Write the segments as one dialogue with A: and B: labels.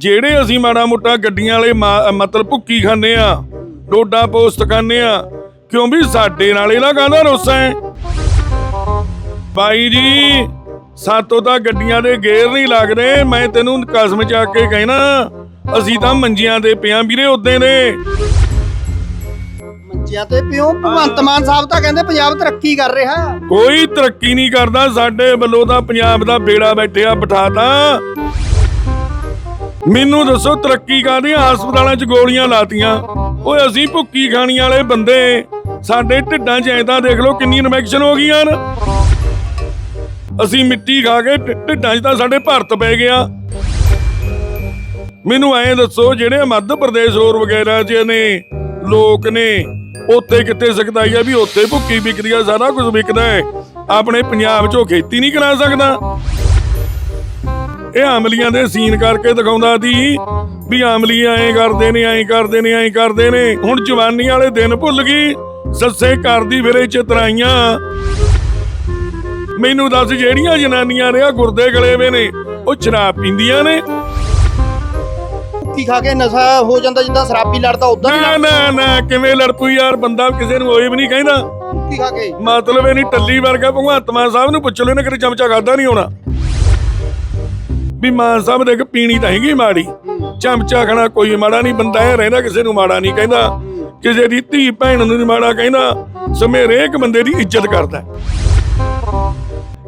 A: ਜਿਹੜੇ ਅਸੀਂ ਮਾੜਾ ਮੋਟਾ ਗੱਡੀਆਂ ਵਾਲੇ ਮਤਲਬ ਭੁੱਕੀ ਖਾਂਦੇ ਆ ਡੋਡਾ ਪੋਸਟ ਖਾਂਦੇ ਆ ਕਿਉਂ ਵੀ ਸਾਡੇ ਨਾਲ ਇਹਦਾ ਕਾਹਦਾ ਰੋਸਾ ਹੈ ਜੀ ਸਾਤੋਂ ਤਾਂ ਗੱਡੀਆਂ ਦੇ ਗੇਅਰ ਨਹੀਂ ਲੱਗਦੇ ਮੈਂ ਤੈਨੂੰ ਕਸਮ ਚੱਕ ਕੇ ਕਹਿਣਾ ਅਸੀਂ ਤਾਂ ਮੰਜੀਆਂ ਤੇ ਪਿਆਂ ਵੀਰੇ ਉਦੋਂ ਦੇ।
B: ਮੰਜਿਆਂ ਤੇ ਪਿਓ ਭਗਵੰਤ ਮਾਨ ਸਾਹਿਬ ਤਾਂ ਕਹਿੰਦੇ ਪੰਜਾਬ ਤਰੱਕੀ ਕਰ ਰਿਹਾ।
A: ਕੋਈ ਤਰੱਕੀ ਨਹੀਂ ਕਰਦਾ ਸਾਡੇ ਵੱਲੋਂ ਤਾਂ ਪੰਜਾਬ ਦਾ ਬੇੜਾ ਬੈਠਿਆ ਬਿਠਾਤਾ। ਮੈਨੂੰ ਦੱਸੋ ਤਰੱਕੀ ਕਰਦੀਆਂ ਹਸਪਤਾਲਾਂ 'ਚ ਗੋਲੀਆਂ ਲਾਤੀਆਂ। ਓਏ, ਅਸੀਂ ਭੁੱਕੀ ਖਾਣੀ ਵਾਲੇ ਬੰਦੇ ਸਾਡੇ ਢਿੱਡਾਂ 'ਚ ਐਂ ਤਾਂ ਦੇਖ ਲਓ ਕਿੰਨੀ ਇਨਫੈਕਸ਼ਨ ਹੋ ਗਈਆਂ ਨੇ ਅਸੀਂ ਮਿੱਟੀ ਖਾ ਕੇ ਢਿ- ਢਿੱਡਾਂ 'ਚ ਤਾਂ ਸਾਡੇ ਭਰਤ ਪੈ ਗਿਆ। ਮੈਨੂੰ ਐਂ ਦੱਸੋ, ਜਿਹੜੇ ਮੱਧ ਪ੍ਰਦੇਸ਼ ਹੋਰ ਵਗੈਰਾ 'ਚ ਨੇ, ਲੋਕ ਨੇ, ਉੱਥੇ ਕਿੱਥੇ ਸਕਦਾਈ ਆ ਵੀ ਉੱਥੇ ਭੁੱਕੀ ਵਿਕਦੀ ਆ, ਸਾਰਾ ਕੁਝ ਵਿਕਦਾ ਹੈ ਆਪਣੇ ਪੰਜਾਬ 'ਚ ਖੇਤੀ ਨਹੀਂ ਕਰਾ ਸਕਦਾ। ਇਹ ਆਮਲੀਆਂ ਦੇ ਸੀਨ ਕਰਕੇ ਦਿਖਾਉਂਦਾ ਸੀ ਵੀ ਆਮਲੀ ਐਂ ਕਰਦੇ ਨੇ ਐਂ ਕਰਦੇ ਨੇ ਐਂ ਕਰਦੇ ਨੇ। ਹੁਣ ਜਵਾਨੀ ਵਾਲੇ ਦਿਨ ਭੁੱਲ ਗਈ। ਸੱਸੇ ਕਰਦੀ ਫਿਰੇ ਚਤਰਾਈਆਂ ਮੈਨੂੰ ਦੱਸ ਜਿਹੜੀਆਂ ਜਨਾਨੀਆਂ ਨੇ ਆ ਗੁਰਦੇ ਗਲੇ ਵੇ ਨੇ ਉਹ ਸ਼ਰਾਬ ਪੀਂਦੀਆਂ ਨੇ।
B: ਕੀ ਖਾ ਕੇ ਨਸ਼ਾ ਹੋ ਜਾਂਦਾ ਜਿੱਦਾਂ ਸ਼ਰਾਬੀ ਲੜਦਾ ਉਦਾਂ
A: ਨਾ ਨਾ ਨਾ ਕਿਵੇਂ ਲੜਪੂ ਯਾਰ ਬੰਦਾ ਕਿਸੇ ਨੂੰ ਹੋਏ ਵੀ ਨਹੀਂ ਕਹਿੰਦਾ।
B: ਕੀ ਖਾ ਕੇ?
A: ਮਤਲਬ ਇਹ ਨਹੀਂ ਟੱਲੀ ਵਰਗਾ ਭਗਵੰਤ ਮਾਨ ਸਾਹਿਬ ਨੂੰ ਪੁੱਛ ਲੈਣਾ ਕਿ ਚਮਚਾ ਖਾਦਾ ਨਹੀਂ ਹੋਣਾ। ਵੀ ਮਾਨ ਸਾਹਿਬ ਦੇਖ ਪੀਣੀ ਤਾਂ ਹੈਗੀ ਮਾੜੀ। ਚਮਚਾ ਖਾਣਾ ਕੋਈ ਮਾੜਾ ਨਹੀਂ ਬੰਦਾ ਇਹ ਰਹਿੰਦਾ ਕਿਸੇ ਨੂੰ ਮਾੜਾ ਨਹੀਂ ਕਹਿੰਦਾ। ਕਿਸੇ ਦੀ ਧੀ ਭੈਣ ਨੂੰ ਨਹੀਂ ਮਾੜਾ ਕਹਿੰਦਾ। ਸਮੇਰੇ ਇੱਕ ਬੰਦੇ ਦੀ ਇੱਜ਼ਤ ਕਰਦਾ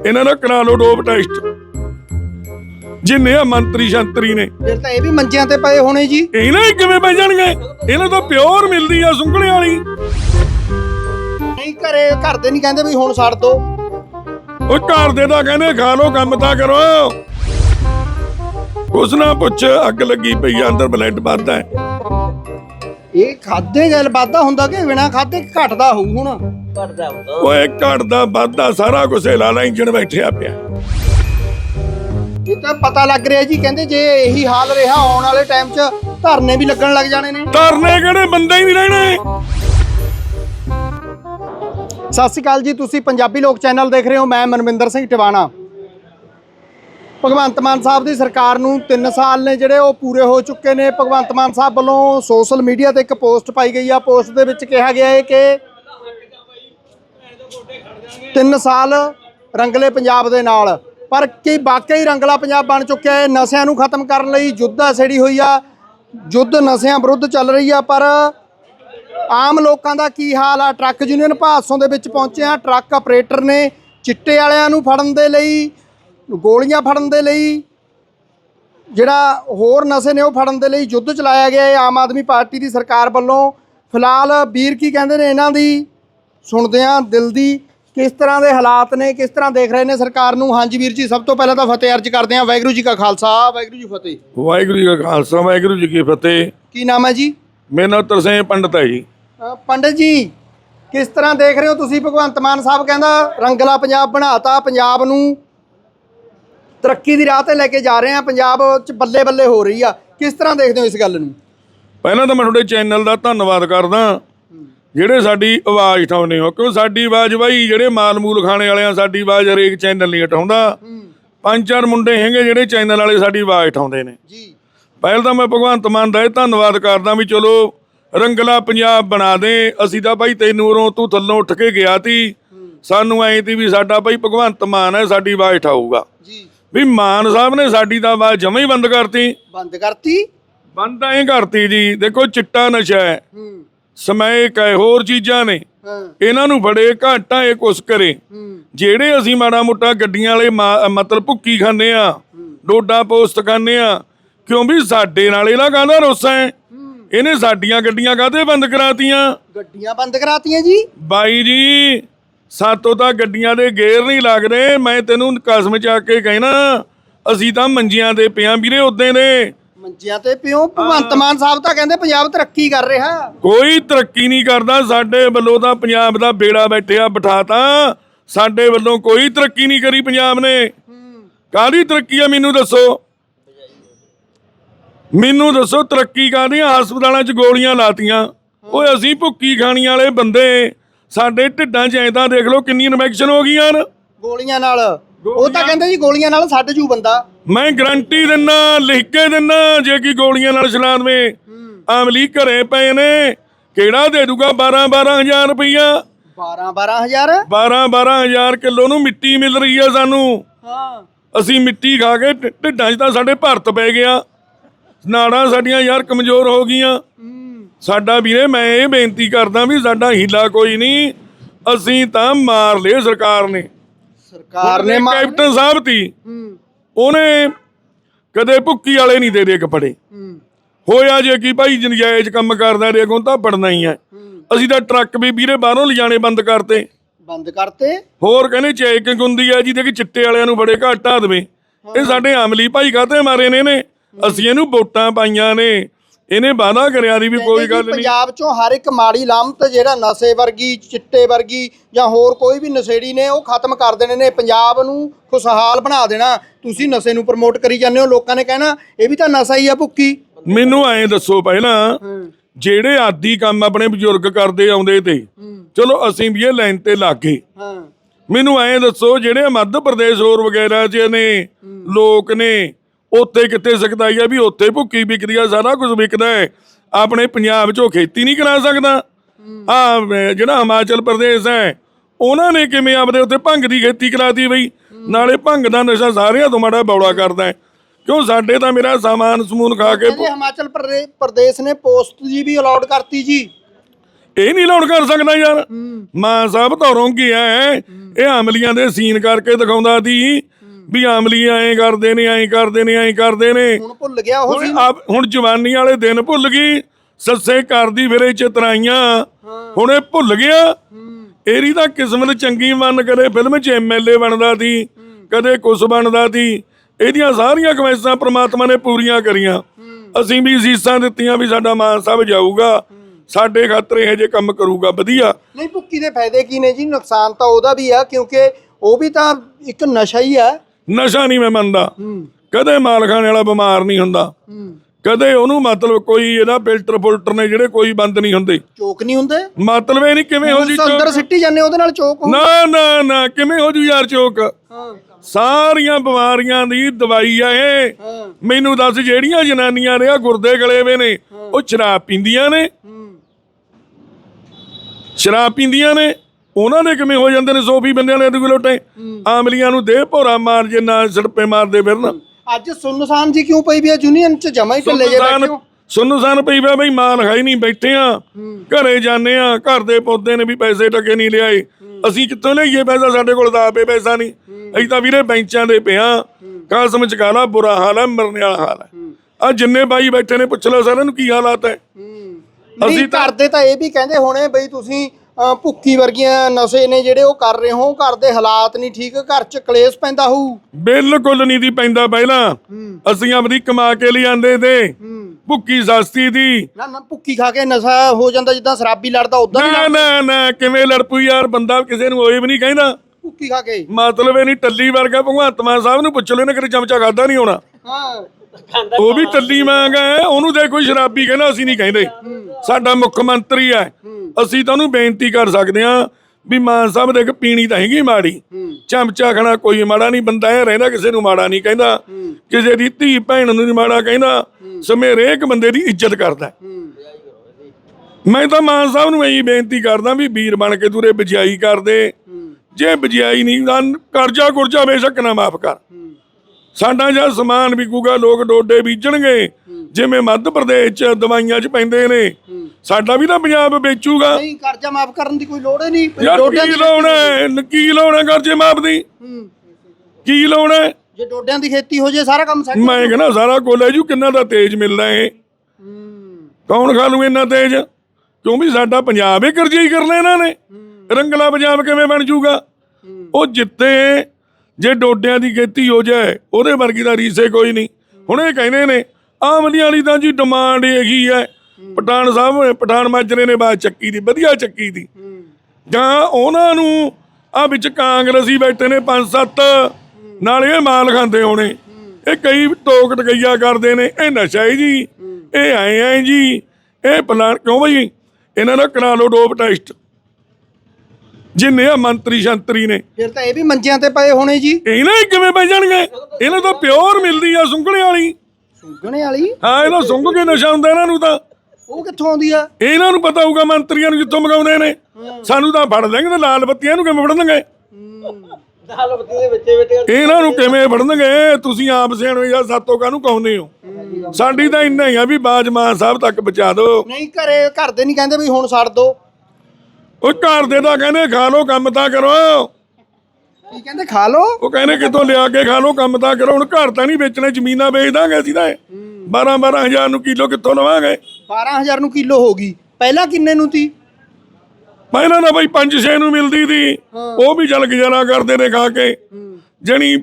A: ਇਹਨਾਂ ਦਾ ਕਰਾ ਲਓ ਡੋਪ ਟੈਸਟ। ਜਿੰਨੇ ਆ ਮੰਤਰੀ ਸ਼ੰਤਰੀ ਨੇ।
B: ਫਿਰ ਤਾਂ ਇਹ ਵੀ ਮੰਜਿਆਂ ਤੇ ਪਏ ਹੋਣੇ ਜੀ।
A: ਇਹਨਾਂ ਹੀ ਕਿਵੇਂ ਪੈ ਜਾਣਗੇ? ਇਹਨਾਂ ਤੋਂ ਪਿਓਰ ਮਿਲਦੀ ਆ ਸੁੰਗਲੇ ਵਾਲੀ।
B: ਨਹੀਂ ਘਰੇ ਘਰ ਦੇ ਨਹੀਂ ਕਹਿੰਦੇ ਵੀ ਹੁਣ ਛੱਡ ਦੋ।
A: ਉਹ ਘਰ ਦੇ ਤਾਂ ਕਹਿੰਦੇ ਖਾ ਲੋ ਕੰਮ ਤਾਂ ਕਰੋ। ਕੁਛ ਨਾ ਪੁੱਛ ਅੱਗ ਲੱਗੀ ਪਈ ਆ, ਅੰਦਰ ਬਲੱਡ ਵੱਧਦਾ ਹੈ।
B: ਇਹ ਖਾਦੇ ਗੱਲ ਵਾਧਾ ਹੁੰਦਾ ਕਿ ਬਿਨਾ ਖਾਦੇ ਘਟਦਾ ਹੋਊ ਹੁਣ?
A: ਓਏ ਘਟਦਾ ਵੱਧਦਾ ਸਾਰਾ ਕੁਝ ਲਾ ਲਾ ਇੰਜਣ ਬੈਠਿਆ ਪਿਆ।
B: ਇਹ ਤਾਂ ਪਤਾ ਲੱਗ ਰਿਹਾ ਜੀ ਕਹਿੰਦੇ ਜੇ ਇਹੀ ਹਾਲ ਰਿਹਾ ਆਉਣ ਵਾਲੇ ਟਾਈਮ 'ਚ ਧਰਨੇ ਵੀ ਲੱਗਣ ਲੱਗ ਜਾਣੇ ਨੇ।
A: ਧਰਨੇ ਕਿਹੜੇ? ਬੰਦੇ ਹੀ ਨਹੀਂ ਰਹਿਣੇ।
B: ਸਤਿ ਸ਼੍ਰੀ ਅਕਾਲ ਜੀ ਤੁਸੀਂ ਪੰਜਾਬੀ ਲੋਕ ਚੈਨਲ ਦੇਖ ਰਹੇ ਹੋ ਮੈਂ ਮਨਵਿੰਦਰ ਸਿੰਘ ਟਿਵਾਣਾ। ਭਗਵੰਤ ਮਾਨ ਸਾਹਿਬ ਦੀ ਸਰਕਾਰ ਨੂੰ 3 ਸਾਲ ਨੇ ਜਿਹੜੇ ਉਹ ਪੂਰੇ ਹੋ ਚੁੱਕੇ ਨੇ। ਭਗਵੰਤ ਮਾਨ ਸਾਹਿਬ ਵੱਲੋਂ ਸੋਸ਼ਲ ਮੀਡੀਆ ਤੇ ਇੱਕ ਪੋਸਟ ਪਾਈ ਗਈ ਆ। ਪੋਸਟ ਦੇ ਵਿੱਚ ਕਿਹਾ ਗਿਆ ਹੈ ਕਿ 3 ਸਾਲ ਰੰਗਲੇ ਪੰਜਾਬ ਦੇ ਨਾਲ। ਪਰ ਕੀ ਵਾਕਈ ਰੰਗਲਾ ਪੰਜਾਬ ਬਣ ਚੁੱਕਿਆ ਹੈ? ਨਸ਼ਿਆਂ ਨੂੰ ਖਤਮ ਕਰਨ ਲਈ ਯੁੱਧ ਛਿੜੀ ਹੋਈ ਆ। ਯੁੱਧ ਨਸ਼ਿਆਂ ਵਿਰੁੱਧ ਚੱਲ ਰਹੀ ਆ, ਪਰ ਆਮ ਲੋਕਾਂ ਦਾ ਕੀ ਹਾਲ ਆ? ਟਰੱਕ ਯੂਨੀਅਨ ਭਾਦਸੋਂ ਦੇ ਵਿੱਚ ਪਹੁੰਚੇ ਆ। ਟਰੱਕ ਆਪਰੇਟਰ ਨੇ ਚਿੱਟੇ ਵਾਲਿਆਂ ਨੂੰ ਫੜਨ ਦੇ ਲਈ ਗੋਲੀਆਂ ਫੜਨ ਦੇ ਲਈ ਜਿਹੜਾ ਹੋਰ ਨਸ਼ੇ ਨੇ ਉਹ ਫੜਨ ਦੇ ਲਈ ਯੁੱਧ ਚਲਾਇਆ ਗਿਆ ਹੈ। ਆਮ ਆਦਮੀ ਪਾਰਟੀ ਦੀ ਸਰਕਾਰ ਵੱਲੋਂ ਫਿਲਹਾਲ ਵੀਰ ਕੀ ਕਹਿੰਦੇ ਨੇ ਇਹਨਾਂ ਦੀ? ਸੁਣਦੇ ਆ ਦਿਲ ਦੀ ਕਿਸ ਤਰ੍ਹਾਂ ਦੇ ਹਾਲਾਤ ਨੇ ਕਿਸ ਤਰ੍ਹਾਂ ਦੇਖ ਰਹੇ ਨੇ ਸਰਕਾਰ ਨੂੰ? ਹਾਂਜੀ ਵੀਰ ਜੀ ਸਭ ਤੋਂ ਪਹਿਲਾਂ ਤਾਂ ਫਤਿਹ ਅਰਜ ਕਰਦੇ ਆ ਵਾਹਿਗੁਰੂ ਜੀ ਕਾ ਖਾਲਸਾ ਵਾਹਿਗੁਰੂ ਜੀ ਫਤਿਹ।
A: ਵਾਹਿਗੁਰੂ ਜੀ ਕਾ ਖਾਲਸਾ ਵਾਹਿਗੁਰੂ ਜੀ ਕੀ ਫਤਿਹ।
B: ਕੀ ਨਾਮ ਹੈ ਜੀ?
A: ਮੇਰਾ ਨਾਮ ਤਰਸੇਮ ਪੰਡਤ ਹੈ ਜੀ।
B: ਪੰਡਿਤ ਜੀ ਕਿਸ ਤਰ੍ਹਾਂ ਦੇਖ ਰਹੇ ਹੋ ਤੁਸੀਂ? ਭਗਵੰਤ ਮਾਨ ਸਾਹਿਬ ਕਹਿੰਦਾ ਰੰਗਲਾ ਪੰਜਾਬ ਬਣਾਤਾ ਪੰਜਾਬ ਨੂੰ ਤਰੱਕੀ ਦੀ ਰਾਹ ਤੇ ਲੈ ਕੇ ਜਾ ਰਹੇ ਆ ਪੰਜਾਬ ਚ ਬੱਲੇ ਬੱਲੇ ਹੋ ਰਹੀ ਆ। ਕਿਸ ਤਰ੍ਹਾਂ ਦੇਖਦੇ ਹੋ ਇਸ ਗੱਲ ਨੂੰ?
A: ਪਹਿਲਾਂ ਤਾਂ ਮੈਂ ਤੁਹਾਡੇ ਚੈਨਲ ਦਾ ਧੰਨਵਾਦ ਕਰਦਾ। ਜਿਹੜੇ ਸਾਡੀ ਆਵਾਜ਼ ਉਠਾਉਂਦੇ ਹੋ ਕਿਉਂ ਸਾਡੀ ਆਵਾਜ਼ ਬਾਈ ਜਿਹੜੇ ਮਾਲ ਮੂਲ ਖਾਣੇ ਵਾਲਿਆਂ ਸਾਡੀ ਆਵਾਜ਼ ਹਰੇਕ ਚੈਨਲ ਨਹੀਂ ਉਠਾਉਂਦਾ। ਪੰਜ ਚਾਰ ਮੁੰਡੇ ਹੈਗੇ ਜਿਹੜੇ ਚੈਨਲ ਵਾਲੇ ਸਾਡੀ ਆਵਾਜ਼ ਉਠਾਉਂਦੇ ਨੇ।
B: ਜੀ।
A: ਪਹਿਲ ਤਾਂ ਮੈਂ ਭਗਵੰਤ ਮਾਨ ਦਾ ਇਹ ਧੰਨਵਾਦ ਕਰਦਾ ਵੀ ਚਲੋ ਰੰਗਲਾ ਪੰਜਾਬ ਬਣਾ ਦੇ। ਅਸੀਂ ਤਾਂ ਭਾਈ ਤੈਨੂੰ ਉਰੋਂ ਤੂੰ ਥੱਲੋਂ ਉੱਠ ਕੇ ਗਿਆ ਤੀ। ਸਾਨੂੰ ਐਂ ਤੀ ਵੀ ਸਾਡਾ ਭਾਈ ਭਗਵੰਤ ਮਾਨ ਹੈ ਸਾਡੀ ਆਵਾਜ਼ ਉਠਾਊਗਾ।
B: ਜੀ।
A: ਵੀ ਮਾਨ ਸਾਹਿਬ ਨੇ ਸਾਡੀ ਤਾਂ ਆਵਾਜ਼ ਜਮਾਂ ਹੀ ਬੰਦ ਕਰਤੀ।
B: ਬੰਦ ਕਰਤੀ?
A: ਬੰਦ ਐਂ ਕਰਤੀ ਜੀ। ਦੇਖੋ ਚਿੱਟਾ ਨਸ਼ਾ ਹੈ।
B: ਹੂੰ।
A: ਸਮੈਕ ਹੈ ਹੋਰ ਚੀਜ਼ਾਂ ਨੇ। ਇਹਨਾਂ ਨੂੰ ਫੜੇ ਘਾਟਾਂ ਇਹ ਕੁਛ ਕਰੇ। ਜਿਹੜੇ ਅਸੀਂ ਮਾੜਾ ਮੋਟਾ ਗੱਡੀਆਂ ਵਾਲੇ ਮਤਲਬ ਭੁੱਕੀ ਖਾਂਦੇ ਆ ਡੋਡਾ ਪੋਸਟ ਖਾਂਦੇ ਆ ਕਿਉਂ ਵੀ ਸਾਡੇ ਨਾਲ ਇਹਦਾ ਕਾਹਦਾ ਰੋਸਾ ਹੈ। ਇਹਨੇ ਸਾਡੀਆਂ ਗੱਡੀਆਂ ਕਾਹਦੇ ਬੰਦ ਕਰਾਤੀਆਂ?
B: ਗੱਡੀਆਂ ਬੰਦ ਕਰਾਤੀਆਂ ਜੀ?
A: ਬਾਈ ਜੀ ਸਾਤੋਂ ਤਾਂ ਗੱਡੀਆਂ ਦੇ ਗੇਅਰ ਨਹੀਂ ਲੱਗਦੇ ਮੈਂ ਤੈਨੂੰ ਕਸਮ ਚੱਕ ਕੇ ਕਹਿਣਾ ਅਸੀਂ ਤਾਂ ਮੰਜੀਆਂ ਤੇ ਪਿਆਂ ਵੀਰੇ ਉਦੋਂ ਦੇ।
B: ਮੰਜਿਆਂ ਤੇ ਪਿਓ ਭਗਵੰਤ ਮਾਨ ਸਾਹਿਬ ਤਾਂ ਕਹਿੰਦੇ ਪੰਜਾਬ ਤਰੱਕੀ ਕਰ ਰਿਹਾ।
A: ਕੋਈ ਤਰੱਕੀ ਨਹੀਂ ਕਰਦਾ ਸਾਡੇ ਵੱਲੋਂ ਤਾਂ ਪੰਜਾਬ ਦਾ ਬੇੜਾ ਬੈਠਿਆ ਬਿਠਾਤਾ ਸਾਡੇ ਵੱਲੋਂ ਕੋਈ ਤਰੱਕੀ ਨਹੀਂ ਕਰੀ ਪੰਜਾਬ ਨੇ। ਕਾਹਦੀ ਤਰੱਕੀ ਆ ਮੈਨੂੰ ਦੱਸੋ? ਮੈਨੂੰ ਦੱਸੋ ਤਰੱਕੀ ਕਾਹਦੀਆਂ ਹਸਪਤਾਲਾਂ 'ਚ ਗੋਲੀਆਂ ਲਾਤੀਆਂ। ਓਏ ਅਸੀਂ ਭੁੱਕੀ ਖਾਣੀ ਵਾਲੇ ਬੰਦੇ। ਸਾਡੇ ਢਿੱਡਾਂ 'ਚ ਐਂ ਤਾਂ ਦੇਖ ਲਓ ਕਿੰਨੀ ਇਨਫੈਕਸ਼ਨ ਹੋ ਗਈਆਂ ਨੇ
B: ਗੋਲੀਆਂ ਨਾਲ। ਉਹ ਤਾਂ ਕਹਿੰਦੇ ਜੀ ਗੋਲੀਆਂ ਨਾਲ ਛੱਡ ਜੂ ਬੰਦਾ।
A: ਮੈਂ ਗਰੰਟੀ ਦਿੰਨਾ ਲਿਖ ਕੇ ਦਿੰਨਾ ਜੇ ਕੀ ਗੋਲੀਆਂ ਨਾਲ ਛਲਾਦਵੇਂ ਆਮਲੀ ਘਰੇ ਪਏ ਨੇ। ਕਿਹੜਾ ਦੇ ਦੂਗਾ? 12 12000 ਰੁਪਈਆ।
B: 12 12000
A: 12 12000 ਕਿਲੋ ਨੂੰ ਮਿੱਟੀ ਮਿਲ ਰਹੀ ਆ ਸਾਨੂੰ।
B: ਹਾਂ।
A: ਅਸੀਂ ਮਿੱਟੀ ਖਾ ਕੇ ਢਿੱਡਾਂ 'ਚ ਤਾਂ ਸਾਡੇ ਭਰਤ ਪੈ ਗਿਆ। ਨਾੜਾਂ ਸਾਡੀਆਂ ਯਾਰ ਕਮਜ਼ੋਰ ਹੋ ਗਈਆਂ। ਸਾਡਾ ਵੀਰੇ ਮੈਂ ਇਹ ਬੇਨਤੀ ਕਰਦਾ ਵੀ ਸਾਡਾ ਹੀਲਾ ਕੋਈ ਨਹੀਂ ਅਸੀਂ ਤਾਂ ਮਾਰ ਲਏ ਸਰਕਾਰ ਨੇ।
B: ਸਰਕਾਰ ਨੇ ਮਾਰ
A: ਕੈਪਟਨ ਸਾਹਿਬ ਤੀ।
B: ਹੂੰ।
A: ਉਹਨੇ ਕਦੇ ਭੁੱਕੀ ਵਾਲੇ ਨਹੀਂ ਦੇ ਦੇ ਕੱਪੜੇ
B: ਹੂੰ।
A: ਹੋਇਆ ਜੇ ਕੀ ਭਾਈ ਜਨਜਾਇਜ਼ ਕੰਮ ਕਰਦਾ ਰੇ ਅੱਗੋਂ ਤਾਂ ਪੜਨਾ ਹੀ ਹੈ। ਅਸੀਂ ਤਾਂ ਟਰੱਕ ਵੀ ਵੀਰੇ ਬਾਹਰੋਂ ਲਿਜਾਣੇ ਬੰਦ ਕਰਤੇ।
B: ਬੰਦ ਕਰਤੇ?
A: ਹੋਰ ਕਹਿੰਦੇ ਚੈਕਿੰਗ ਹੁੰਦੀ ਆ ਜੀ ਕਿ ਚਿੱਟੇ ਵਾਲਿਆਂ ਨੂੰ ਬੜੇ ਘੱਟ ਦੇਵੇ। ਇਹ ਸਾਡੇ ਆਮਲੀ ਭਾਈ ਕਾਤੇ ਮਾਰੇ ਨੇ ਨੇ ਅਸੀਂ ਇਹਨੂੰ ਵੋਟਾਂ ਪਾਈਆਂ ਨੇ। ਇਹਨੇ ਵਾਅਦਾ ਕਰਿਆ ਦੀ ਵੀ ਕੋਈ ਗੱਲ ਨਹੀਂ।
B: ਪੰਜਾਬ ਚੋਂ ਹਰ ਇੱਕ ਮਾੜੀ ਲਾਮਤ ਜਿਹੜਾ ਨਸ਼ੇ ਵਰਗੀ ਚਿੱਟੇ ਵਰਗੀ ਜਾਂ ਹੋਰ ਕੋਈ ਵੀ ਨਸ਼ੇੜੀ ਨੇ ਉਹ ਖਤਮ ਕਰ ਦੇਣੇ ਨੇ। ਪੰਜਾਬ ਨੂੰ ਖੁਸ਼ਹਾਲ ਬਣਾ ਦੇਣਾ। ਤੁਸੀਂ ਨਸ਼ੇ ਨੂੰ ਪ੍ਰਮੋਟ ਕਰੀ ਜਾਂਦੇ ਹੋ ਲੋਕਾਂ ਨੇ ਕਹਿਣਾ ਇਹ ਵੀ ਤਾਂ ਨਸ਼ਾ ਹੀ ਆ ਭੁੱਕੀ।
A: ਮੈਨੂੰ ਐਂ ਦੱਸੋ ਪਹਿਲਾਂ ਜਿਹੜੇ ਆਦੀ ਕੰਮ ਆਪਣੇ ਬਜ਼ੁਰਗ ਕਰਦੇ ਆਉਂਦੇ ਤੇ ਚਲੋ ਅਸੀਂ ਵੀ ਇਹ ਲਾਈਨ ਤੇ ਲੱਗ। ਗਏ ਮੈਨੂੰ ਐਂ ਦੱਸੋ ਜਿਹੜੇ ਮੱਧ ਪ੍ਰਦੇਸ਼ ਹੋਰ ਵਗੈਰਾ ਚ ਨੇ ਲੋਕ ਨੇ ਉੱਥੇ ਕਿੱਥੇ ਸਕਦਾਈ ਆ ਵੀ ਉੱਥੇ ਭੁੱਕੀ ਵਿਕਦੀ ਆ ਸਾਰਾ ਕੁਝ ਵਿਕਦਾ ਹੈ। ਆਪਣੇ ਪੰਜਾਬ 'ਚੋਂ ਖੇਤੀ ਨਹੀਂ ਕਰਾ ਸਕਦਾ। ਆ ਜਿਹੜਾ ਹਿਮਾਚਲ ਪ੍ਰਦੇਸ਼ ਹੈ ਉਹਨਾਂ ਨੇ ਕਿਵੇਂ ਆਪਦੇ ਉੱਤੇ ਭੰਗ ਦੀ ਖੇਤੀ ਕਰਾਤੀ ਬਈ? ਨਾਲੇ ਭੰਗ ਦਾ ਨਸ਼ਾ ਸਾਰਿਆਂ ਤੋਂ ਮਾੜਾ ਬੌੜਾ ਕਰਦਾ ਹੈ। ਕਿਉਂ? ਸਾਡੇ ਤਾਂ ਮੇਰਾ ਸਾਮਾਨ ਸਮੂਨ ਖਾ ਕੇ
B: ਕਹਿੰਦੇ ਹਿਮਾਚਲ ਪ੍ਰਦੇ- ਪ੍ਰਦੇਸ਼ ਨੇ ਪੋਸਟ ਜੀ ਵੀ ਅਲਾਉਡ ਕਰਤੀ ਜੀ।
A: ਇਹ ਨਹੀਂ ਲਾਉਣ ਕਰ ਸਕਦਾ ਯਾਰ। ਮਾਂ ਸਾਹਿਬ ਧੌਰੋਂ ਕੀ ਐ ਇਹ ਆਮਲੀਆਂ ਦੇ ਸੀਨ ਕਰਕੇ ਦਿਖਾਉਂਦਾ ਸੀ। ਵੀ ਆਮਲੀ ਐਂ ਕਰਦੇ ਨੇ ਐਂ ਕਰਦੇ ਨੇ ਐਂ ਕਰਦੇ ਨੇ।
B: ਹੁਣ ਭੁੱਲ ਗਿਆ ਉਹ
A: ਹੁਣ ਆਪ ਹੁਣ ਜਵਾਨੀ ਵਾਲੇ ਦਿਨ ਭੁੱਲ ਗਈ ਸੱਸੇ ਕਰਦੀ ਫਿਰੇ ਚਤਰਾਈਆਂ। ਹੁਣ ਇਹ ਭੁੱਲ ਗਿਆ। ਇਹਦੀ ਤਾਂ ਕਿਸਮਤ ਚੰਗੀ ਮੰਨ ਕਰੇ ਫਿਲਮ 'ਚ ਐਮਐਲਏ ਬਣਦਾ ਸੀ ਕਦੇ ਕੁਛ ਬਣਦਾ ਸੀ। ਇਹਦੀਆਂ ਸਾਰੀਆਂ ਕਮੈਸਾਂ ਪ੍ਰਮਾਤਮਾ ਨੇ ਪੂਰੀਆਂ ਕਰੀਆਂ। ਅਸੀਂ ਵੀ ਸੀਸਾਂ ਦਿੱਤੀਆਂ ਵੀ ਸਾਡਾ ਮਾਨ ਸਾਹਿਬ ਜਾਊਗਾ। ਸਾਡੇ ਖਾਤਰ ਇਹ ਜੇ ਕੰਮ ਕਰੂਗਾ। ਵਧੀਆ।
B: ਨਹੀਂ ਭੁੱਕੀ ਦੇ ਫਾਇਦੇ ਕੀ ਨੇ ਜੀ? ਨੁਕਸਾਨ ਤਾਂ ਉਹਦਾ ਵੀ ਆ ਕਿਉਂਕਿ ਉਹ ਵੀ ਤਾਂ ਇੱਕ ਨਸ਼ਾ ਹੀ ਆ।
A: ਨਸ਼ਾ ਨਹੀਂ ਮੈਂ ਮੰਨਦਾ। ਕਦੇ ਮਾਲ ਖਾਣੇ ਵਾਲਾ ਬਿਮਾਰ ਨਹੀਂ ਹੁੰਦਾ। ਕਦੇ ਉਹਨੂੰ ਮਤਲਬ ਕੋਈ ਇਹਦਾ ਫਿਲਟਰ ਫੁਲਟਰ ਨੇ ਜਿਹੜੇ ਕੋਈ ਬੰਦ ਨਹੀਂ ਹੁੰਦੇ।
B: ਚੋਕ ਨਹੀਂ ਹੁੰਦੇ?
A: ਮਤਲਬ ਇਹ ਨਹੀਂ ਕਿਵੇਂ ਹੋ ਜੀ
B: ਤੁਸੀਂ ਅੰਦਰ ਸਿੱਟੀ ਜਾਂਦੇ ਉਹਦੇ ਨਾਲ ਚੋਕ
A: ਨਾ ਨਾ ਨਾ ਕਿਵੇਂ ਹੋ ਜੂ ਯਾਰ ਚੋਕ?
B: ਹਾਂ।
A: ਸਾਰੀਆਂ ਬਿਮਾਰੀਆਂ ਦੀ ਦਵਾਈ ਆ ਇਹ।
B: ਹਾਂ।
A: ਮੈਨੂੰ ਦੱਸ ਜਿਹੜੀਆਂ ਜਨਾਨੀਆਂ ਨੇ ਆ ਗੁਰਦੇ ਗਲੇ ਵੇ ਨੇ ਉਹ ਸ਼ਰਾਬ ਪੀਂਦੀਆਂ ਨੇ। ਸ਼ਰਾਬ ਪੀਂਦੀਆਂ ਨੇ। ਉਹਨਾਂ ਦੇ ਕਿਵੇਂ ਹੋ ਜਾਂਦੇ ਨੇ ਸੋਫੀ ਬੰਦਿਆਂ ਨੇ ਅਦੂ ਲੋਟੇ ਆਮਲੀਆਂ ਨੂੰ ਦੇ ਭੋਰਾ ਮਾਰ ਜੇ ਨਾ ਸੜਪੇ ਮਾਰਦੇ ਫਿਰਨ।
B: ਅੱਜ ਸੁਨਸਾਨ ਜੀ ਕਿਉਂ ਪਈ ਵੀ ਆ? ਯੂਨੀਅਨ ਚ ਜਮਾ ਹੀ ਢਿੱਲੇ ਜੇ ਬੈਠੇ ਹੋ।
A: ਸੁਨਸਾਨ ਪਈ ਵਾ ਬਈ ਮਾਲ ਹੈ ਨਹੀਂ ਬੈਠੇ ਆ। ਘਰੇ ਜਾਂਦੇ ਆ ਘਰ ਦੇ ਪੌਦੇ ਨੇ ਵੀ ਪੈਸੇ ਟਕੇ ਨਹੀਂ ਲਿਆਏ। ਅਸੀਂ ਕਿੱਥੋਂ ਲਈਏ ਪੈਸਾ? ਸਾਡੇ ਕੋਲ ਤਾਂ ਆਪੇ ਪੈਸਾ ਨਹੀਂ। ਅਸੀਂ ਤਾਂ ਵੀਰੇ ਬੈਂਚਾਂ ਦੇ ਪਿਆ ਕਾਸਮ ਚ ਕਾਲਾ ਬੁਰਾ ਹਾਲ ਹੈ ਮਰਨੇ ਵਾਲਾ ਹਾਲ ਹੈ। ਆ ਜਿੰਨੇ ਬਾਈ ਬੈਠੇ ਨੇ ਪੁੱਛ ਲਓ ਸਾਰਿਆਂ ਨੂੰ ਕੀ ਹਾਲਾਤ ਹੈ।
B: ਅਸੀਂ ਕਰਦੇ ਤਾਂ ਇਹ ਵੀ ਕਹਿੰਦੇ ਹੋਣੇ ਬਈ ਤੁਸੀਂ ਭੁੱਕੀ ਵਰਗੀਆਂ ਨਸ਼ੇ ਨੇ ਜਿਹੜੇ ਉਹ ਕਰ ਰਹੇ ਹੋ ਘਰ ਦੇ ਹਾਲਾਤ ਨਹੀਂ ਠੀਕ ਘਰ ਚ ਕਲੇਸ਼ ਪੈਂਦਾ ਹੋਊ?
A: ਬਿਲਕੁਲ ਨਹੀਂ ਦੀ ਪੈਂਦਾ ਪਹਿਲਾਂ। ਅਸੀਂ ਆਪਦੀ ਕਮਾ ਕੇ ਲਿਆਂਦੇ ਤੇ ਭੁੱਕੀ ਸਸਤੀ ਦੀ।
B: ਨਾ ਨਾ ਭੁੱਕੀ ਖਾ ਕੇ ਨਸ਼ਾ ਹੋ ਜਾਂਦਾ ਜਿੱਦਾਂ ਸ਼ਰਾਬੀ ਲੜਦਾ ਉਦਾਂ
A: ਨਾ ਨਾ ਨਾ ਕਿਵੇਂ ਲੜ ਪਈ ਯਾਰ ਬੰਦਾ ਕਿਸੇ ਨੂੰ ਹੋਏ ਵੀ ਨਹੀਂ ਕਹਿੰਦਾ।
B: ਭੁੱਕੀ ਖਾ ਕੇ।
A: ਮਤਲਬ ਇਹ ਨਹੀਂ ਟੱਲੀ ਵਰਗਾ ਭਗਵੰਤ ਮਾਨ ਸਾਹਿਬ ਨੂੰ ਪੁੱਛ ਲਓ ਕਦੇ ਚਮਚਾ ਖਾਦਾ ਨਹੀਂ ਹੋਣਾ।
B: ਹਾਂ।
A: ਉਹ ਵੀ ਟੱਲੀ ਮੰਗ ਉਹਨੂੰ ਦੇ ਕੋਈ ਸ਼ਰਾਬੀ ਕਹਿੰਦਾ ਅਸੀਂ ਨਹੀਂ ਕਹਿੰਦੇ। ਸਾਡਾ ਮੁੱਖ ਮੰਤਰੀ ਹੈ। ਅਸੀਂ ਤਾਂ ਉਹਨੂੰ ਬੇਨਤੀ ਕਰ ਸਕਦੇ ਹਾਂ ਵੀ ਮਾਨ ਸਾਹਿਬ ਦੇ ਪੀਣੀ ਤਾਂ ਹੈਗੀ ਮਾੜੀ। ਚਮਚਾ ਖਾਣਾ ਕੋਈ ਮਾੜਾ ਨਹੀਂ ਬੰਦਾ ਇਹ ਰਹਿੰਦਾ ਕਿਸੇ ਨੂੰ ਮਾੜਾ ਨਹੀਂ ਕਹਿੰਦਾ। ਕਿਸੇ ਦੀ ਧੀ ਭੈਣ ਨੂੰ ਨਹੀਂ ਮਾੜਾ ਕਹਿੰਦਾ। ਸਮੇਰੇ ਇੱਕ ਬੰਦੇ ਦੀ ਇੱਜ਼ਤ ਕਰਦਾ। ਮੈਂ ਤਾਂ ਮਾਨ ਸਾਹਿਬ ਨੂੰ ਇਹੀ ਬੇਨਤੀ ਕਰਦਾ ਵੀ ਵੀਰ ਬਣ ਕੇ ਤੂਰੇ ਬਜਾਈ ਕਰਦੇ ਜੇ ਬਜਾਈ ਨਹੀਂ ਤਾਂ ਕਰਜ਼ਾ ਕੁਰਜ਼ਾ ਬੇਸ਼ੱਕ ਨਾ ਮਾਫ ਕਰ। ਸਾਡਾ ਜਾਂ ਸਮਾਨ ਵਿਕੂਗਾ ਲੋਕ ਡੋਡੇ ਬੀਜਣਗੇ। ਜਿਵੇਂ ਮੱਧ ਪ੍ਰਦੇਸ਼ ਚ ਦਵਾਈਆਂ ਚ ਪੈਂਦੇ ਨੇ। ਸਾਡਾ ਵੀ ਤਾਂ ਪੰਜਾਬ ਵੇਚੂਗਾ।
B: ਨਹੀਂ ਕਰਜ਼ਾ ਮਾਫ ਕਰਨ ਦੀ ਕੋਈ ਲੋੜ ਹੀ ਨਹੀਂ। ਡੋਡਿਆਂ ਦੀ
A: ਲਾਉਣਾ ਹੈ? ਕੀ ਲਾਉਣਾ ਕਰਜੇ ਮਾਪ ਦੀ?
B: ਹੂੰ।
A: ਕੀ ਲਾਉਣਾ ਹੈ?
B: ਜੇ ਡੋਡਿਆਂ ਦੀ ਖੇਤੀ ਹੋ ਜੇ ਸਾਰਾ ਕੰਮ ਸੈੱਟ
A: ਮੈਂ ਕਹਿੰਦਾ ਸਾਰਾ ਕੋਲ ਹੈ ਜੂ ਕਿੰਨਾ ਦਾ ਤੇਜ ਮਿਲਦਾ ਇਹ? ਕੌਣ ਖਾ ਲੂ ਇੰਨਾ ਤੇਜ? ਕਿਉਂ ਵੀ ਸਾਡਾ ਪੰਜਾਬ ਹੀ ਕਰਜ਼ੇ ਹੀ ਕਰਨਾ ਇਹਨਾਂ ਨੇ। ਰੰਗਲਾ ਪੰਜਾਬ ਕਿਵੇਂ ਬਣ ਜੂਗਾ ਉਹ ਜਿੱਤੇ ਜੇ ਡੋਡਿਆਂ ਦੀ ਖੇਤੀ ਹੋ ਜਾਏ ਉਹਦੇ ਵਰਗੀ ਦਾ ਰੀਸੇ ਕੋਈ ਨਹੀਂ। ਹੁਣ ਇਹ ਕਹਿੰਦੇ ਨੇ ਆਮਲੀਆਂ ਵਾਲੀ ਤਾਂ ਜੀ ਡਿਮਾਂਡ ਹੈਗੀ ਹੈ। ਪਠਾਨ ਸਾਹਿਬ ਪਠਾਨ ਮਾਜਰੇ ਨੇ ਬਾਤ ਚੱਕੀ ਦੀ ਵਧੀਆ ਚੱਕੀ ਦੀ। ਜਾਂ ਉਹਨਾਂ ਨੂੰ ਆ ਵਿੱਚ ਕਾਂਗਰਸੀ ਬੈਠੇ ਨੇ ਪੰਜ ਸੱਤ ਨਾਲ ਇਹ ਮਾਲ ਖਾਂਦੇ ਹੋਣੇ। ਇਹ ਕਈ ਟੋਕ ਟਕਈਆ ਕਰਦੇ ਨੇ ਇਹ ਨਸ਼ਾ ਹੈ ਜੀ। ਇਹ ਆਏ ਆਏ ਜੀ। ਇਹ ਪਲਾਨ ਕਿਉਂ ਬਈ? ਇਹਨਾਂ ਦਾ ਕਰਾ ਲਓ ਡੋਪ ਟੈਸਟ। ਜਿੰਨੇ ਆ ਮੰਤਰੀ ਸ਼ੰਤਰੀ ਨੇ।
B: ਫਿਰ ਤਾਂ ਇਹ ਵੀ ਮੰਜਿਆਂ ਤੇ ਪਏ ਹੋਣੇ ਜੀ।
A: ਇਹਨਾਂ ਹੀ ਕਿਵੇਂ ਪੈ ਜਾਣਗੇ? ਇਹਨਾਂ ਤਾਂ ਪਿਓਰ ਮਿਲਦੀ ਆ ਸੁੰਘਣੇ ਵਾਲੀ।
B: ਸੁਗਣੇ ਵਾਲੀ?
A: ਹਾਂ ਇਹਨਾਂ ਸੁੰਘ ਕੇ ਨਸ਼ਾ ਹੁੰਦਾ ਇਹਨਾਂ ਨੂੰ ਤਾਂ।
B: ਉਹ ਕਿੱਥੋਂ ਆਉਂਦੀ ਆ?
A: ਇਹਨਾਂ ਨੂੰ ਪਤਾ ਹੋਊਗਾ ਮੰਤਰੀਆਂ ਨੂੰ ਜਿੱਥੋਂ ਮਗਾਉਂਦੇ ਨੇ। ਸਾਨੂੰ ਤਾਂ ਫੜ ਲੈਣਗੇ ਤੇ ਲਾਲ ਬੱਤੀਆਂ ਨੂੰ ਕਿਵੇਂ ਫੜਨਗੇ?
C: ਦਾਲ ਬੱਤੀ ਦੇ ਵਿੱਚੇ ਬੈਠੇ
A: ਇਹਨਾਂ ਨੂੰ ਕਿਵੇਂ ਫੜਨਗੇ? ਤੁਸੀਂ ਆਪ ਸਿਆਣੇ ਜਾਂ ਸਾਤੋਂ ਕਾਹਨੂੰ ਕਹੁੰਦੇ ਹੋ। ਸਾਡੀ ਤਾਂ ਇੰਨਾ ਹੀ ਆ ਵੀ ਬਾਜਮਾਨ ਸਾਹਿਬ ਤੱਕ ਪਹੁੰਚਾ ਦਿਓ।
B: ਨਹੀਂ ਘਰੇ ਘਰ ਦੇ ਨਹੀਂ ਕਹਿੰਦੇ ਵੀ ਹੁਣ ਛੱਡ ਦੋ।
A: ਉਹ ਘਰ ਦੇ ਤਾਂ ਕਹਿੰਦੇ ਖਾ ਲਓ ਕੰਮ ਤਾਂ ਕਰੋ।
B: ਕੀ ਕਹਿੰਦੇ ਖਾ ਲੋ
A: ਉਹ ਕਹਿੰਦੇ ਕਿਤੋਂ ਲਿਆ ਕੇ ਖਾ ਲਓ ਕੰਮ ਤਾਂ ਕਰੋ ਹੁਣ ਘਰ ਤਾਂ ਨਹੀਂ ਵੇਚਣੇ ਜ਼ਮੀਨਾਂ ਵੇਚ ਦਾਂਗੇ ਅਸੀਂ ਤਾਂ 12 12000 ਨੂੰ ਕਿਲੋ ਕਿੱਥੋਂ ਲਵਾਂਗੇ?
B: 12000 ਨੂੰ ਕਿਲੋ ਹੋ ਗਈ। ਪਹਿਲਾਂ ਕਿੰਨੇ ਨੂੰ ਤੀ?
A: ਪਹਿਲਾਂ ਤਾਂ ਬਈ 5-6 ਨੂੰ ਮਿਲਦੀ ਸੀ ਉਹ ਵੀ ਚੱਲ ਗੁਜ਼ਾਰਾ ਕਰਦੇ ਨੇ ਖਾ ਕੇ। ਜਣੀ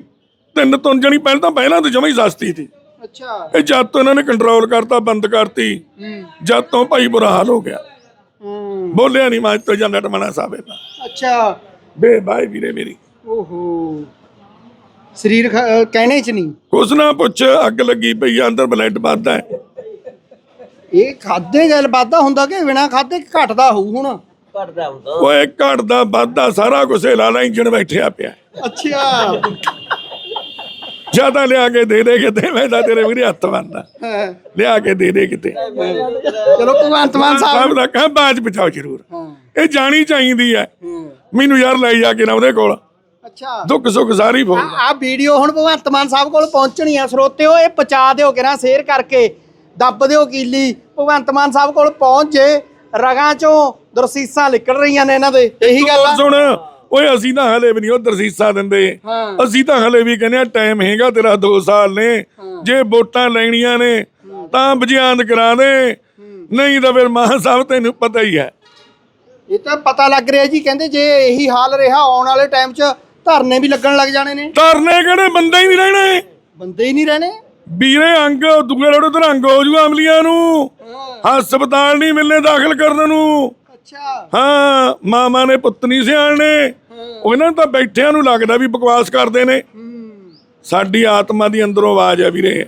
A: ਤਿੰਨ ਤੋਂ ਜਣੀ ਪਹਿਲਾਂ ਤਾਂ ਪਹਿਲਾਂ ਤਾਂ ਜਮਾ ਹੀ ਸਸਤੀ ਸੀ
B: ਅੱਛਾ।
A: ਇਹ ਜਦ ਤੋਂ ਇਹਨਾਂ ਨੇ ਕੰਟਰੋਲ ਕਰਤਾ ਬੰਦ ਕਰਤੀ ਜਦ ਤੋਂ ਭਾਈ ਬੁਰਾ ਹਾਲ ਹੋ ਗਿਆ। ਬੋਲਿਆ ਨਹੀਂ ਮੈਂ ਤੋਂ ਜਾਂਦਾ ਟਮਣਾ ਸਾਹਿਬ ਇਹਦਾ
B: ਅੱਛਾ।
A: ਬੇ ਭਾਈ ਵੀਰੇ ਮੇਰੀ।
B: ਓਹੋ। ਸਰੀਰ ਖ- ਅਹ ਕਹਿਣੇ ਚ ਨਹੀਂ।
A: ਕੁਛ ਨਾ ਪੁੱਛ ਅੱਗ ਲੱਗੀ ਪਈ ਆ, ਅੰਦਰ ਬਲੱਡ ਵੱਧਦਾ ਹੈ।
B: ਇਹ ਖਾਦੇ ਗੱਲ ਵਾਧਾ ਹੁੰਦਾ ਕਿ ਬਿਨਾ ਖਾਦੇ ਘਟਦਾ ਹੋਊ ਹੁਣ?
C: ਘਟਦਾ ਹੁੰਦਾ।
A: ਓਏ ਘਟਦਾ ਵੱਧਦਾ ਸਾਰਾ ਕੁਝ ਲਾ ਲਾ ਇੰਜਣ ਬੈਠਿਆ ਪਿਆ।
B: ਅੱਛਾ।
A: ਜ਼ਿਆਦਾ ਲਿਆ ਕੇ ਦੇ ਦੇ ਕਿਤੇ ਮੈਂ ਤਾਂ ਤੇਰੇ ਵੀਰੇ ਹੱਥ ਬੰਨਦਾ।
B: ਹਾਂ।
A: ਲਿਆ ਕੇ ਦੇ ਦੇ ਕਿਤੇ।
B: ਚਲੋ ਭਗਵੰਤ ਮਾਨ ਸਾਹਿਬ
A: ਸਾਹਿਬ। ਦਾ ਕਹਾਂ ਬਾਜ ਬਚਾਓ ਜ਼ਰੂਰ।
B: ਹਾਂ।
A: ਇਹ ਜਾਣੀ ਚਾਹੀਦੀ ਹੈ।
B: ਹੂੰ।
A: ਮੈਨੂੰ ਯਾਰ ਲੈ ਜਾ ਕੇ ਨਾ ਉਹਦੇ ਕੋਲ।
B: ਅੱਛਾ।
A: ਦੁੱਖ ਸੁੱਖ ਸਾਰੀ ਫੋਲ
B: ਆ ਵੀਡੀਓ ਹੁਣ ਭਗਵੰਤ ਮਾਨ ਸਾਹਿਬ ਕੋਲ ਪਹੁੰਚਣੀ ਆ। ਸਰੋਤਿਓ ਇਹ ਪਹੁੰਚਾ ਦਿਓ ਕਿਰਾ ਸ਼ੇਅਰ ਕਰਕੇ ਦੱਬ ਦਿਓ ਕੀਲੀ। ਭਗਵੰਤ ਮਾਨ ਸਾਹਿਬ ਕੋਲ ਪਹੁੰਚ ਜੇ। ਰਗਾਂ ਚੋਂ ਦਰਸੀਸਾਂ ਨਿਕਲ ਰਹੀਆਂ ਨੇ ਇਹਨਾਂ ਦੇ। ਇਹੀ ਗੱਲ ਆ।
A: ਸੁਣ। ਓਏ ਅਸੀਂ ਤਾਂ ਹਲੇ ਵੀ ਨਹੀਂ ਉਧਰ ਸੀਸਾ ਦਿੰਦੇ।
B: ਹਾਂ।
A: ਅਸੀਂ ਤਾਂ ਹਲੇ ਵੀ ਕਹਿੰਦੇ ਆ ਟਾਈਮ ਹੈਗਾ ਤੇਰਾ 2 ਸਾਲ ਨੇ। ਜੇ ਵੋਟਾਂ ਲੈਣੀਆਂ ਨੇ ਤਾਂ ਬਜਿਆਂਦ ਕਰਾ ਦੇ। ਨਹੀਂ ਤਾਂ ਫਿਰ ਮਾਂ ਸਾਹਿਬ ਤੈਨੂੰ ਪਤਾ ਹੀ ਹੈ।
B: ਇਹ ਤਾਂ ਪਤਾ ਲੱਗ ਰਿਹਾ ਜੀ। ਕਹਿੰਦੇ ਜੇ ਇਹੀ ਹਾਲ ਰਿਹਾ ਆਉਣ ਵਾਲੇ ਟਾਈਮ 'ਚ ਧਰਨੇ ਵੀ ਲੱਗਣ ਲੱਗ ਜਾਣੇ ਨੇ।
A: ਧਰਨੇ ਕਿਹੜੇ? ਬੰਦੇ ਹੀ ਨਹੀਂ ਰਹਿਣੇ।
B: ਬੰਦੇ ਹੀ ਨਹੀਂ ਰਹਿਣੇ।
A: ਵੀਰੇ ਅੰਗ ਦੂਏ ਰੋੜੇ ਤੇ ਰੰਗ ਹੋ ਜੂ ਅਮਲੀਆਂ ਨੂੰ। ਹਸਪਤਾਲ ਨਹੀਂ ਮਿਲਨੇ ਦਾਖਲ ਕਰਨ ਨੂੰ।
B: ਅੱਛਾ।
A: ਹਾਂ ਮਾਮਾ ਨੇ ਪੁੱਤ ਨਹੀਂ ਸਿਆਣੇ ਉਹਨਾਂ ਤਾਂ ਬੈਠਿਆਂ ਨੂੰ ਲੱਗਦਾ ਵੀ ਬਕਵਾਸ ਕਰਦੇ ਨੇ। ਸਾਡੀ ਆਤਮਾ ਦੀ ਅੰਦਰੋਂ ਆਵਾਜ਼ ਹੈ ਵੀਰੇ।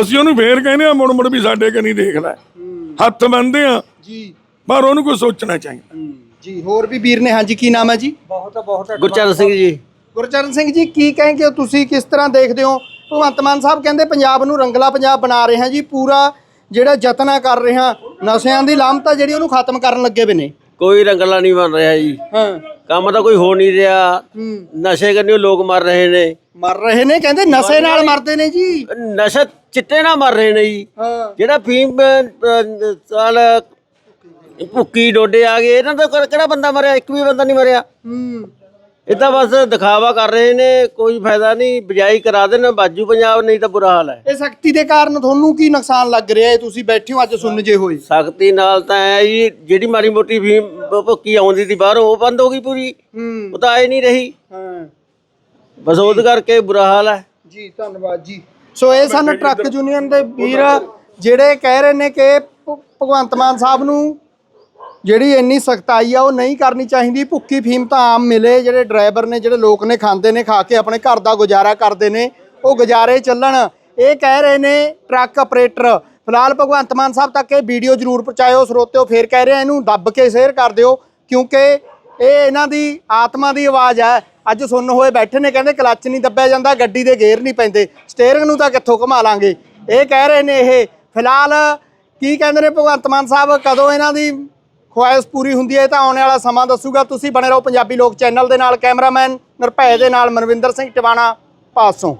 A: ਅਸੀਂ ਉਹਨੂੰ ਫੇਰ ਕਹਿੰਦੇ ਆ ਮੁੜ ਮੁੜ ਵੀ ਸਾਡੇ ਕਨੀ ਦੇਖ ਲੈ ਹੱਥ ਬੰਨਦੇ ਆ
B: ਜੀ।
A: ਪਰ ਉਹਨੂੰ ਕੋਈ ਸੋਚਣਾ ਚਾਹੀਦਾ।
B: ਜੀ ਹੋਰ ਵੀ ਵੀਰ ਨੇ ਹਾਂਜੀ ਕੀ ਨਾਮ ਹੈ ਜੀ?
C: ਬਹੁਤ ਬਹੁਤ ਗੁਰਚਰਨ ਸਿੰਘ ਜੀ।
B: ਗੁਰਚਰਨ ਸਿੰਘ ਜੀ ਕੀ ਕਹੇਂਗੇ ਤੁਸੀਂ ਕਿਸ ਤਰ੍ਹਾਂ ਦੇਖਦੇ ਹੋ? ਭਗਵੰਤ ਮਾਨ ਸਾਹਿਬ ਕਹਿੰਦੇ ਪੰਜਾਬ ਨੂੰ ਰੰਗਲਾ ਪੰਜਾਬ ਬਣਾ ਰਹੇ ਹਾਂ ਜੀ ਪੂਰਾ ਜਿਹੜਾ ਯਤਨਾ ਕਰ ਰਹੇ ਹਾਂ ਨਸ਼ਿਆਂ ਦੀ ਲਾਮਤਾ ਜਿਹੜੀ ਉਹਨੂੰ ਖਤਮ ਕਰਨ ਲੱਗੇ ਵੇ ਨੇ।
C: ਕੋਈ ਰੰਗਲਾ ਨਹੀਂ ਬਣ ਰਿਹਾ ਜੀ।
B: ਹਾਂ।
C: ਕੰਮ ਤਾਂ ਕੋਈ ਹੋ ਨਹੀਂ ਰਿਹਾ। ਨਸ਼ੇ ਕਰਨੇ ਲੋਕ ਮਰ ਰਹੇ ਨੇ।
B: ਮਰ ਰਹੇ ਨੇ ਕਹਿੰਦੇ ਨਸ਼ੇ ਨਾਲ ਮਰਦੇ ਨੇ ਜੀ।
C: ਨਸ਼ਾ ਚਿੱਟੇ ਨਾਲ ਮਰ ਰਹੇ ਨੇ ਜੀ।
B: ਹਾਂ।
C: ਜਿਹੜਾ ਫੀਮ ਅਹ, ਸਾਲ ਭੁੱਕੀ ਡੋਡੇ ਆ ਗਏ ਇਹਨਾਂ ਦਾ ਕਿਹੜਾ- ਬੰਦਾ ਮਰਿਆ? ਇੱਕ ਵੀ ਬੰਦਾ ਨਹੀਂ ਮਰਿਆ।
B: ਹੂੰ।
C: ਇਹ ਤਾਂ ਬਸ ਦਿਖਾਵਾ ਕਰ ਰਹੇ ਨੇ ਕੋਈ ਫਾਇਦਾ ਨਹੀਂ ਬਜਾਈ ਕਰਾ ਦੇਣ ਬਾਜੂ ਪੰਜਾਬ ਨਹੀਂ ਤਾਂ ਬੁਰਾ ਹਾਲ ਹੈ।
B: ਇਹ ਸਖਤੀ ਦੇ ਕਾਰਨ ਤੁਹਾਨੂੰ ਕੀ ਨੁਕਸਾਨ ਲੱਗ ਰਿਹਾ ਹੈ? ਤੁਸੀਂ ਬੈਠੇ ਹੋ ਅੱਜ ਸੁਣ ਜੇ ਹੋਏ।
C: ਸਖਤੀ ਨਾਲ ਤਾਂ ਐ ਜੀ ਜਿਹੜੀ ਮਾੜੀ ਮੋਟੀ ਫੀਮ ਭੁੱਕੀ ਆਉਂਦੀ ਸੀ ਬਾਹਰੋਂ ਉਹ ਬੰਦ ਹੋ ਗਈ ਪੂਰੀ।
B: ਹੂੰ।
C: ਉਹ ਤਾਂ ਆਏ ਨਹੀਂ ਰਹੀ।
B: ਹਾਂ।
C: ਬਸ ਉਹਦੇ ਕਰਕੇ ਬੁਰਾ ਹਾਲ ਹੈ।
B: ਜੀ ਧੰਨਵਾਦ ਜੀ। ਸੋ ਇਹ ਸਨ ਟਰੱਕ ਯੂਨੀਅਨ ਦੇ ਵੀਰ ਜਿਹੜੇ ਕਹਿ ਰਹੇ ਨੇ ਕਿ ਭਗਵੰਤ ਮਾਨ ਸਾਹਿਬ ਨੂੰ ਜਿਹੜੀ ਇੰਨੀ ਸਖਤਾਈ ਆ, ਉਹ ਨਹੀਂ ਕਰਨੀ ਚਾਹੀਦੀ। ਭੁੱਕੀ ਫੀਮ ਤਾਂ ਆਮ ਮਿਲੇ, ਜਿਹੜੇ ਡਰਾਈਵਰ ਨੇ, ਜਿਹੜੇ ਲੋਕ ਨੇ, ਖਾਂਦੇ ਨੇ, ਖਾ ਕੇ ਆਪਣੇ ਘਰ ਦਾ ਗੁਜ਼ਾਰਾ ਕਰਦੇ ਨੇ, ਉਹ ਗੁਜ਼ਾਰੇ ਚੱਲਣ। ਇਹ ਕਹਿ ਰਹੇ ਨੇ ਟਰੱਕ ਆਪਰੇਟਰ। ਫਿਲਹਾਲ ਭਗਵੰਤ ਮਾਨ ਸਾਹਿਬ ਤੱਕ ਇਹ ਵੀਡੀਓ ਜ਼ਰੂਰ ਪਹੁੰਚਾਇਓ, ਸਰੋਤਿਓ, ਫੇਰ ਕਹਿ ਰਿਹਾ ਇਹਨੂੰ ਦੱਬ ਕੇ ਸ਼ੇਅਰ ਕਰ ਦਿਓ, ਕਿਉਂਕਿ ਇਹ ਇਹਨਾਂ ਦੀ ਆਤਮਾ ਦੀ ਆਵਾਜ਼ ਹੈ ਅੱਜ ਸੁੰਨ ਹੋਏ ਬੈਠੇ ਨੇ, ਕਹਿੰਦੇ ਕਲੱਚ ਨਹੀਂ ਦੱਬਿਆ ਜਾਂਦਾ, ਗੱਡੀ ਦੇ ਗੇਅਰ ਨਹੀਂ ਪੈਂਦੇ। ਸਟੀਅਰਿੰਗ ਨੂੰ ਤਾਂ ਕਿੱਥੋਂ ਘੁਮਾ ਲਾਂਗੇ? ਇਹ ਕਹਿ ਰਹੇ ਨੇ ਇਹ। ਫਿਲਹਾਲ ਕੀ ਕਹਿੰਦੇ ਨੇ ਭਗਵੰਤ ਮਾਨ ਸਾਹਿਬ, ਕਦੋਂ ਇਹਨਾਂ ਦੀ ਖੁਆਇਸ਼ ਪੂਰੀ ਹੁੰਦੀ ਹੈ ਤਾਂ ਆਉਣ ਵਾਲਾ ਸਮਾਂ ਦੱਸੂਗਾ। ਤੁਸੀਂ ਬਣੇ ਰਹੋ ਪੰਜਾਬੀ ਲੋਕ ਚੈਨਲ ਦੇ ਨਾਲ, ਕੈਮਰਾਮੈਨ ਨਿਰਭੈ ਦੇ ਨਾਲ ਮਨਵਿੰਦਰ ਸਿੰਘ ਟਿਵਾਣਾ, ਪਾਸੋਂ।